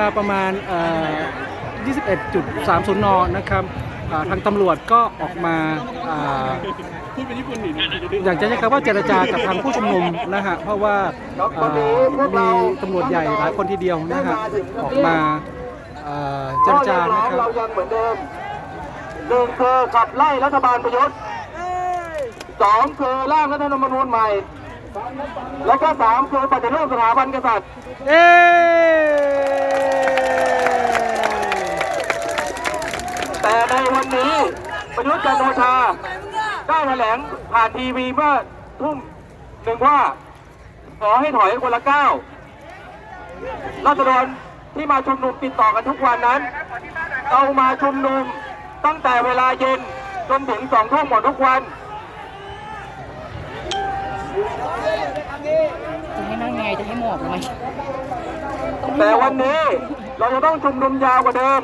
ลาประมาณเอ่อ21.30 น นะครับอ่าทางตำรวจก็ออกมาอ่าอยากจะใช้คำว่าเจรจากับทางผู้ชุมนุมนะฮะเพราะว่าอ่ามีตำรวจใหญ่หลายคนทีเดียวนะฮะออกมาเอ่อเจรจานะครับเรายังเหมือนเดิมหนึ่งคือขับไล่รัฐบาลประยุทธ์สองคือร่างรัฐธรรมนูญใหม่ แล้วก็สามคือปฏิรูปสถาบันกษัตริย์เอ๊ วันนี้ประยุทธ์จันทร์โอชาได้แถลงผ่านทีวีเมื่อทุ่มหนึ่งว่า ขอให้ถอยคนละก้าวรัษฎรที่มาชุมนุมติดต่อกันทุกวันนั้นเอามาชุมนุมตั้งแต่เวลาเย็นจนถึงสองทุ่มหมดทุกวันจะให้นั่งไงจะให้หมอบทำไมแต่วันนี้เราจะต้องชุมนุมยาวกว่าเดิม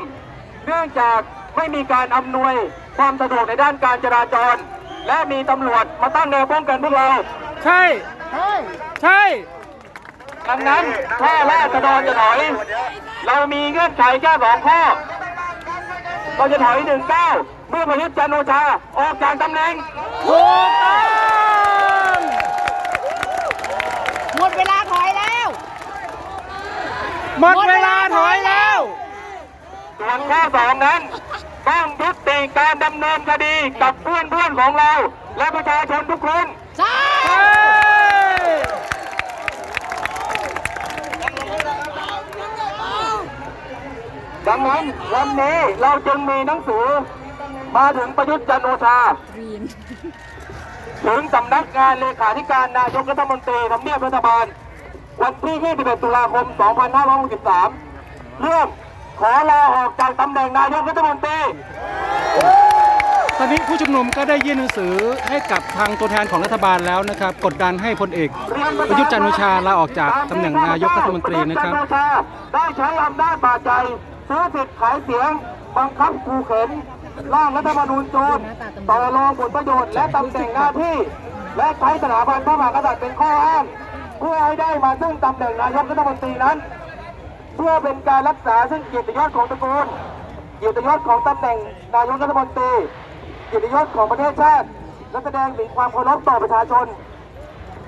เนื่องจาก ไม่มีการอำนวยความสะดวกในด้านการจราจร และมีตำรวจมาตั้งแนวป้องกันพวกเราใช่ ใช่ดังนั้นถ้าราษฎรจะถอย เรามีเงื่อนไขแค่สองข้อ เราจะถอยหนึ่งเก้าเมื่อประยุทธ์จันทร์โอชา ออกจากตำแหน่งถูกต้องหมดเวลาถอยแล้ว หมดเวลาถอยแล้ว ส่วนข้อสองนั้น ต้องยุติการดำเนินคดีกับเพื่อนเพื่อนๆของเรา และประชาชนทุกคนใช่ใช่ดังนั้นวันนี้เราจึงมีหนังสือ มาถึงประยุทธ์จันทร์โอชา ถึงสำนักงานเลขาธิการนายกรัฐมนตรีทำเนียบรัฐบาล วันที่ 21 ตุลาคม 2563 เรื่อง ขอลาออกจากตำแหน่งนายกรัฐมนตรีตอนนี้ผู้ชุมนุมก็ได้ยื่นหนังสือให้กับทางตัวแทนของรัฐบาลแล้วนะครับ กดดันให้พลเอกประยุทธ์จันทร์โอชาลาออกจากตำแหน่งนายกรัฐมนตรีนะครับปยุทธ์จันทร์โอชาได้ใช้อำนาจบาดใจซื้อสิทธิ์ขายเสียงบังคับขู่เข็นร่างรัฐธรรมนูญโจรต่อรองผลประโยชน์และตำแหน่งหน้าที่ และใช้สถาบันพระมหากษัตริย์เป็นข้ออ้างเพื่อให้ได้มาซึ่งตำแหน่งนายกรัฐมนตรีนั้น เพื่อเป็นการรักษาซึ่งเกียรติยศของตระกูลเกียรติยศของตำแหน่งนายกรัฐมนตรีเกียรติยศของประเทศชาติ และแสดงถึงความเคารพต่อประชาชน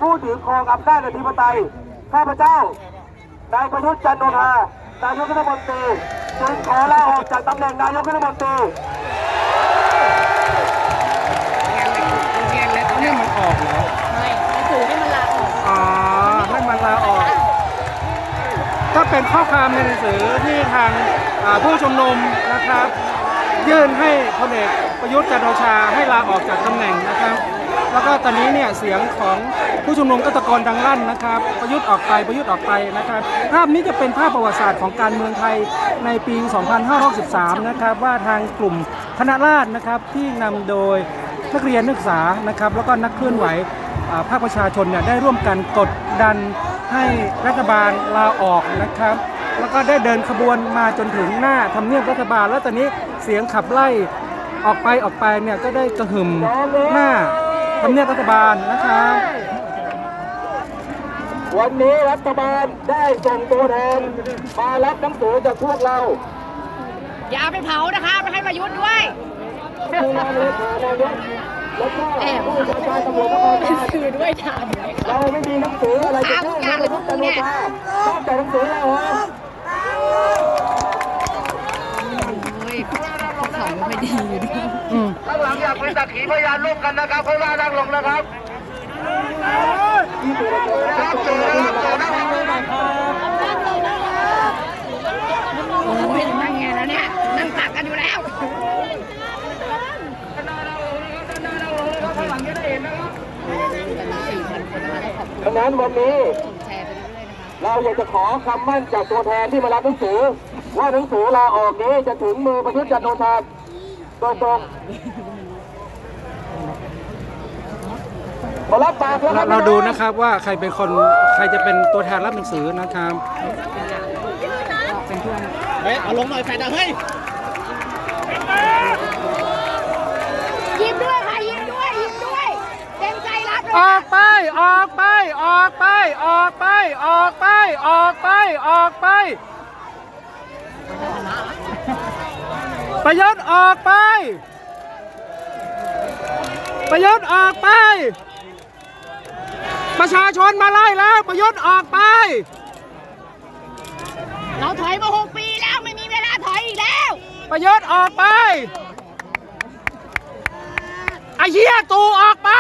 ผู้ถือครองอำนาจอธิปไตยข้าพเจ้านายประยุทธ์จันโอชานายกรัฐมนตรีจึงขอลาออกจากตำแหน่งนายกรัฐมนตรีนี่มันออกเหรอไม่ เป็นข้อความในหนังสือที่ทางผู้ชุมนุมนะครับ ยื่นให้พลเอกประยุทธ์จันทร์โอชาให้ลาออกจากตำแหน่งนะครับ แล้วก็ตอนนี้เนี่ยเสียงของผู้ชุมนุมก็ตะโกนดังลั่นนะครับ ประยุทธ์ออกไปประยุทธ์ออกไปนะครับ ภาพนี้จะเป็นภาพประวัติศาสตร์ของการเมืองไทยในปี 2563 นะครับว่าทางกลุ่มคณะราษฎรนะครับที่นำโดยนักเรียนนักศึกษานะครับแล้วก็นักเคลื่อนไหวภาคประชาชนเนี่ยได้ร่วมกันกดดัน ให้รัฐบาลลาออกนะครับ แล้วก็ได้เดินขบวนมาจนถึงหน้าทำเนียบรัฐบาล แล้วตอนนี้เสียงขับไล่ออกไปออกไปเนี่ยก็ได้กระหึ่มหน้าทำเนียบรัฐบาลนะครับวันนี้รัฐบาลได้ส่งตัวแทนมารับหนังสือจากพวกเรา อย่าเอาไปเผานะคะไปให้ประยุทธ์ด้วย คือนายเลขานายกแล้อบผู้บัญชาการตำรวจนครบาลคือด้วยทเราไม่มีหนังสืออะไรจะแจ้งนายกจันทร์โอชาชอบแต่หนังสือเราเหรอำโอ้ยเขาไม่ค่อยดีอยู่ด้วยข้างหลังอยากเป็นสักขีพยานร่วมกันนะครับเขาล่านั่งลงนะครับครับเจอนะครับเจอนะครับโอ้ยนั่งไงแล้วเนี่ยนั่งตักกันอยู่แล้ว ดังนั้นวันนี้แชร์ไปเรื่อยๆนะคะเราอยากจะขอคำมั่นจากตัวแทนที่มารับหนังสือ ว่าหนังสือลาออกนี้จะถึงมือประยุทธ์จันทร์โอชาโดยตรงมารับปากแล้วเราบเราดูนะครับว่าใครเป็นคนใครจะเป็นตัวแทนรับหนังสือนะครับเฮ้ยเอาลงหน่อยแฟนอะเฮ้ยยิ้มด้วยค่ะยิ้มด้วยยิ้มด้วยเต็มใจรับเลอยอกไป ออกไป ออกไป ออกไป ออกไป ออกไป ออกไป ประยุทธ์ออกไป ประยุทธ์ออกไป ประชาชนมาไล่แล้วประยุทธ์ออกไป เราถอยมาหกปีแล้วไม่มีเวลาถอยอีกแล้ว ประยุทธ์ออกไปไอ้เหี้ยตูออกไป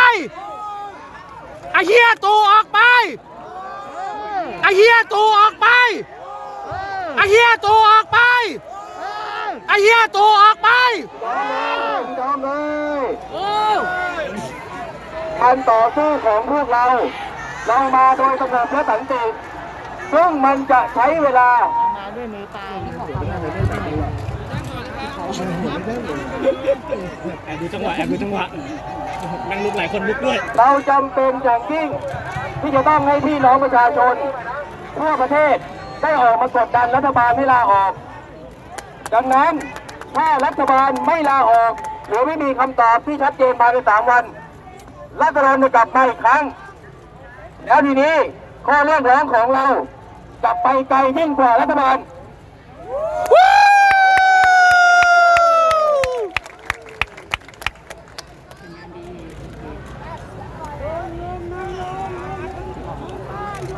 ตูออกไปไอ้เหี้ยตูออกไปไอ้เหี้ยตูออกไปไอ้เหี้ยตูออกไปยอมเลยการต่อสู้ของพวกเราเรามาโดยสงบและสันติซึ่งมันจะใช้เวลา แอบดูจังหวะแอบดูจังหวะนั่งลุกหลายคนลุกด้วย เราจำเป็นอย่างยิ่งที่จะต้องให้พี่น้องประชาชนทั่วประเทศได้ออกมากดดันรัฐบาลให้ลาออก ดังนั้นถ้ารัฐบาลไม่ลาออก หรือไม่มีคำตอบที่ชัดเจนภายในสามวัน รัฐบาลจะกลับมาอีกครั้ง แล้วทีนี้ข้อเรียกร้องของเราจะไปไกลยิ่งกว่ารัฐบาล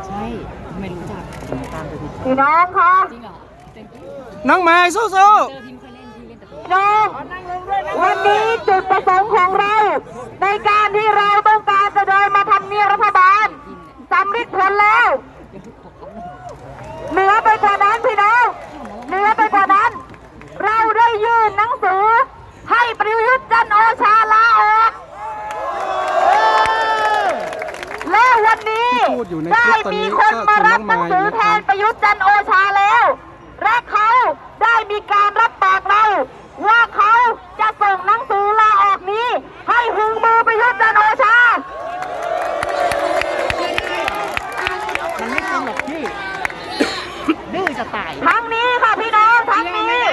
ใช่ ไม่รู้จัก พี่น้องคะจริงเหรอเต็มที่น้องไม้สู้เจอพิมเคยเล่นพี่เล่นแต่ตัวน้องวันนี้จุดประสงค์ของเรา ในการที่เราต้องการจะเดินมาทำเนียบรัฐบาลสำเร็จผลแล้วเหนือไปกว่านั้นพี่น้องเหนือไปกว่านั้น เราได้ยื่นหนังสือ ให้ประยุทธ์จันทร์โอชาลาออกและวันนี้ที่พูดอยู่ในคได้ลิปตอนมีนี้คนก็มาคือรัน้บองหนัไม้งสือ ยุทธ์จันโอชาแล้ว และเขาได้มีการรับปากเรา ว่าเขาจะส่งหนังสือลาออกนี้ ให้ถึงมือประยุทธ์จันทร์โอชา มันไม่ทำหรอกพี่ ดื้อจะตาย ทั้งนี้ค่ะพี่น้องทั้งนี้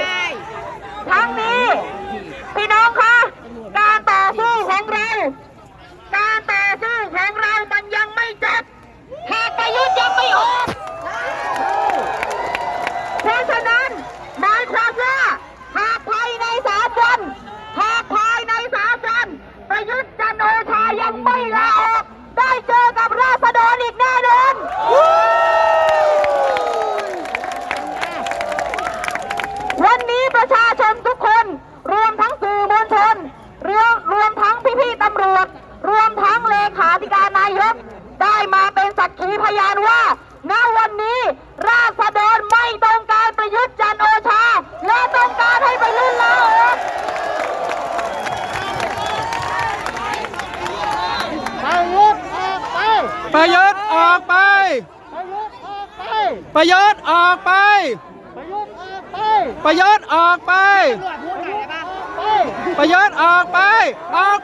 ทั้งนี้ พี่น้องคะการต่อสู้ของเรา การต่อสู้ของเรามันยังไม่จบหากประยุทธ์ยังไม่ออกเพราะฉะนั้นหมายความว่าหากภายในสามวันหากภายในสามวันประยุทธ์จันทร์โอชายังไม่ลาออก ได้เจอกับราษฎรอีกแน่นอน วันนี้ประชาชนทุกคน รวมทั้งสื่อมวลชนรวมรวมทั้งพี่ๆตำรวจ รวมทั้งเลขาธิการนายก ได้มาเป็นสักขีพยานว่า ณ วันนี้ ราษฎรไม่ต้องการประยุทธ์จันทร์โอชา และต้องการให้ประยุทธ์ลาออก ประยุทธ์ออกไป ประยุทธ์ออกไป ประยุทธ์ออกไป ประยุทธ์ออกไป ออกไปออก